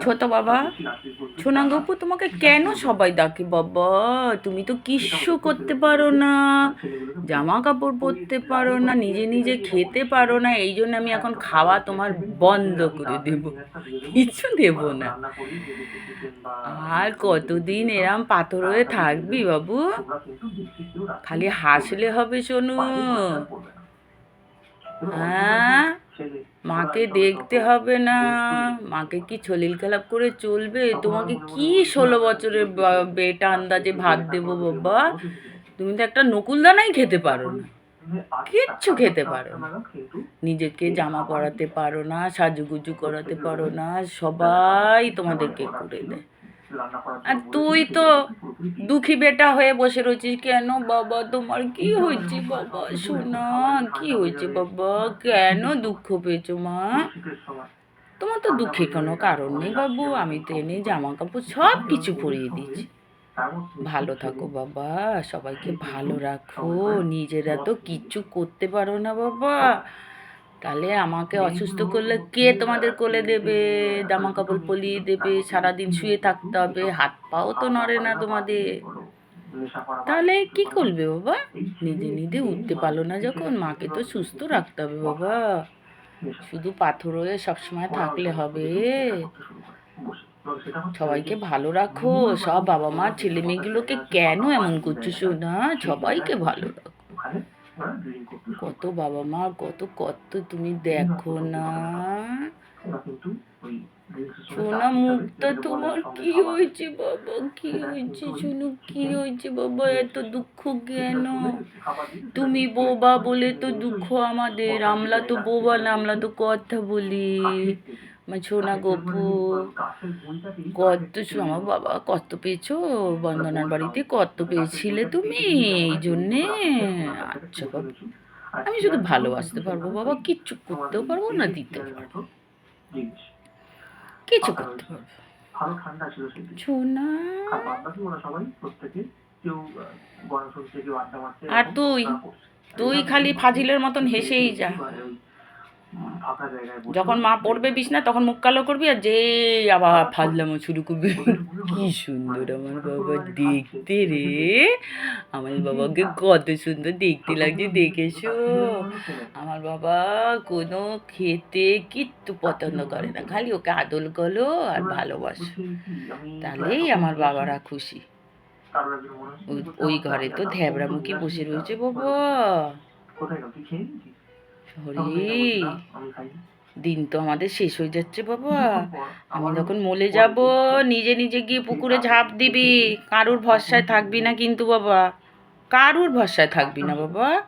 ছোট বাবা। সোনাগপু তোমাকে কেন সবাই ডাকে? বাবা, তুমি তো কিচ্ছু করতে পারো না। জামা কাপড় পরতে পারো না, নিজে নিজে খেতে পারো না। এই জন্য আমি এখন খাওয়া তোমার বন্ধ করে দেব। কিছু দেব না। আর কতদিন এরম পাথর হয়ে থাকবি বাবু? খালি হাসলে হবে, সোনু। হ্যাঁ? মাকে দেখতে হবে না। মাকে কি ছলিল খেলাপ করে চলবে? তোমাকে কি ষোলো বছরের বেটা আন্দাজে ভাত দেবো বাবা? তুমি তো একটা নকুল দানাই খেতে পারো না। কিচ্ছু খেতে পারো না। নিজেকে জামা পরাতে পারো না সাজুগুজু করাতে পারো না সবাই তোমাদেরকে করে দেয় আর তুই তো দুঃখী বেটা হয়ে বসে রয়েছিস কেন বাবা? তোমার কি হয়েছে বাবা? শোনা, কি হয়েছে বাবা? কেন দুঃখ পেয়েছ মা? তোমার তো দুঃখে কোনো কারণ নেই বাবু। আমি তো এনে জামা কাপড় সব কিছু পরিয়ে দিয়েছি। ভালো থাকো বাবা। সবাইকে ভালো রাখো। নিজেরা তো কিচ্ছু করতে পারো না বাবা। তাহলে আমাকে অসুস্থ করলে কে তোমাদের কোলে দেবে? জামা কাপড় পলিয়ে দেবে সারাদিন শুয়ে থাকতে হবে হাত পাও তো নড়ে না তোমাদের। তাহলে কি করবে বাবা? নিজে নিজে উঠতে পারল না যখন মাকে তো সুস্থ রাখতে হবে বাবা। শুধু পাথর হয়ে সবসময় থাকলে হবে। সবাইকে ভালো রাখো সব বাবা মা ছেলে মেয়েগুলোকে কেন এমন করছ শোনা? সবাইকে ভালো রাখো। কত বাবা মা, কত কত তুমি দেখো না। সোনা, মুখটা তোমার কি হয়েছে বাবা? কি হয়েছে শুনু কি হয়েছে বাবা? এত দুঃখ কেন? তুমি বোবা বলে তো দুঃখ আমাদের। আমলা তো বোবা না আমলা তো কথা বলি। আমার সোনা গপু, কত আমার বাবা কত পেয়েছ? বন্দনার বাড়িতে কত পেয়েছিলে তুমি? এই জন্যে। আচ্ছা বাবা। আমি শুধু ভালোবাসতে পারব, বাবা। কিচ্ছু করতেও পারব না দিতে পারব। কিছু করতে পারব। আর তুই? তুই খালি ফাজিলের মতন হেসেই যা। যখন মা পড়বে বিছনা তখন মুখ কালো করবি আর যে আবার ফাজলামো শুরু করবি। কি সুন্দর আমার বাবা দেখতে রে। আমার বাবাকে কত সুন্দর দেখতে লাগছে দেখেছ? আমার বাবা কোনো খেতে কিচ্ছু পছন্দ করে না খালি ওকে আদল করো আর ভালোবাসো। তাহলেই আমার বাবারা খুশি। মনে ওই- ঘরে তো ধ্যাবড়ামুখী বসে রয়েছে বাবা। কোথায় গেল তুই খেয়ে খাইনি। দিন তো আমাদের শেষ হয়ে যাচ্ছে বাবা। আমি যখন মলে যাব নিজে নিজে গিয়ে পুকুরে ঝাঁপ দিবি। কারুর ভরসায় থাকবি না কিন্তু বাবা। কারুর ভরসায় থাকবি না বাবা।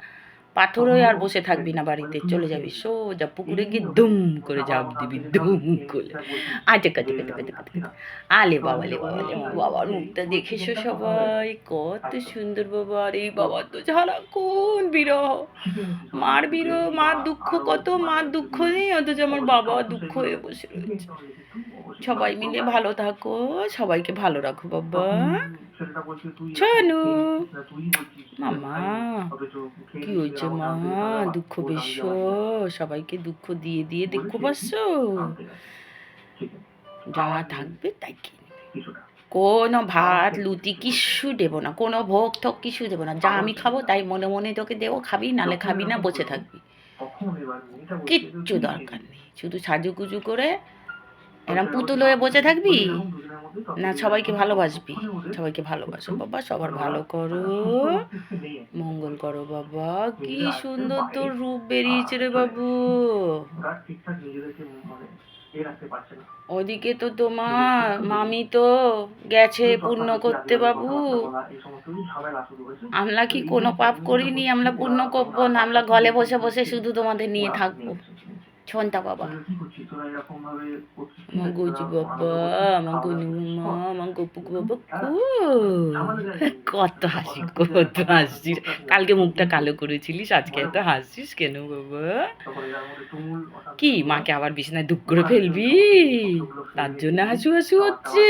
পাথর হয়ে আর বসে থাকবি না বাড়িতে চলে যাবি সোজা পুকুরে গিয়ে দুম করে ঝাঁপ দিবি দুম করে আচ্ছা কাছে কাছে কাছে কাছে আলে বাবা লে বাবা লে বাবার মুখটা দেখেছ সবাই কত সুন্দর বাবা আর এই বাবা তো সারাক্ষণ বিরহ মার বিরহ মার দুঃখ কত মার দুঃখ নেই অথচ আমার বাবা দুঃখ হয়ে বসে রয়েছে সবাই মিলে ভালো থাকো সবাইকে ভালো রাখো বাবা। বলছিস মামা কি হয়েছে মা? দুঃখ বেশ সবাইকে দুঃখ দিয়ে দিয়ে দেখো পাচ্ছ যা থাকবে তাই কিনে কিছুটা কোনো ভাত লুচি কিচ্ছু দেবো না কোনো ভোগ ঠোক কিছু দেবো না। যা আমি খাব তাই মনে মনে তোকে দেবো খাবি নালে খাবি না বসে থাকবি। কিচ্ছু দরকার নেই শুধু সাজুগুজু করে এরম পুতুল হয়ে বসে থাকবি এরকম না সবাইকে ভালোবাসবি সবাইকে ভালোবাসো বাবা সবার ভালো করো মঙ্গল করো বাবা কি সুন্দর তোর রূপ বেরিয়েছে রে বাবু মানে ওদিকে তো তোমার মামি তো গেছে পূর্ণ করতে বাবু আমরা কি কোনো পাপ করিনি আমরা পূর্ণ করব না আমরা ঘরে বসে বসে শুধু তোমাদের নিয়ে থাকব ছন্তা বাবা? আমার গজু বাবা মা আমার গপুক বাবা কু। কত হাসি কত হাসছিস কালকে মুখটা কালো করেছিলিস আজকে এত হাসছিস কেন বাবা। কি মাকে আবার বিছানায় দুঃখ করে ফেলবি? তার জন্য হাসু হাসু হচ্ছে।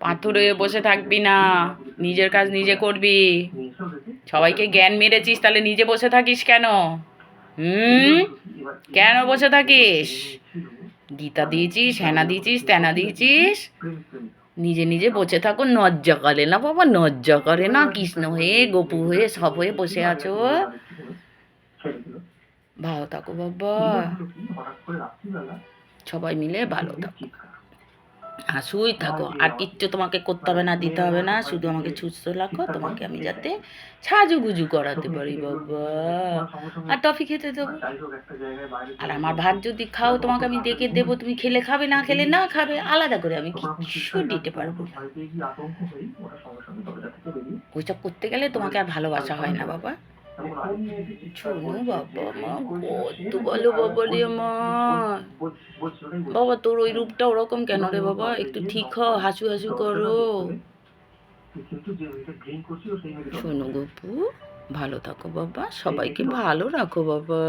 পাথর হয়ে বসে থাকবি না। নিজের কাজ নিজে করবি। সবাইকে জ্ঞান মেরেছিস তাহলে নিজে বসে থাকিস কেন? হুম? কেন বসে থাকিস? গীতা দিয়েছিস, হেনা দিয়েছিস, তেনা দিয়েছিস? নিজে নিজে বসে থাকো, নজ্জা করে না বাবা, নজ্জা করে না। কৃষ্ণ হয়ে, গোপু হয়ে, সব হয়ে বসে আছো। ভালো থাকো বাবা। সবাই মিলে ভালো থাকো। হাসুই থাকো। আর কিচ্ছু তোমাকে করতে হবে না দিতে হবে না শুধু আমাকে সুস্থ রাখো তোমাকে আমি যাতে সাজুগুজু করাতে পারি বাবা। আর টফি খেতে দেবো আর আমার ভাত যদি খাও তোমাকে আমি ডেকে দেবো। তুমি খেলে খাবে না খেলে না খাবে আলাদা করে আমি কিচ্ছু দিতে পারব ওইসব করতে গেলে তোমাকে আর ভালোবাসা হয় না বাবা। শোনো বাবা মা কত ভালো বাবা রে বল- বলছিল। বাবা তোর ওই রূপটা ওরকম কেন রে বাবা একটু ঠিক হ হাসু হাসু করো শোনো গপু ভালো থাকো বাবা সবাইকে ভালো রাখো বাবা?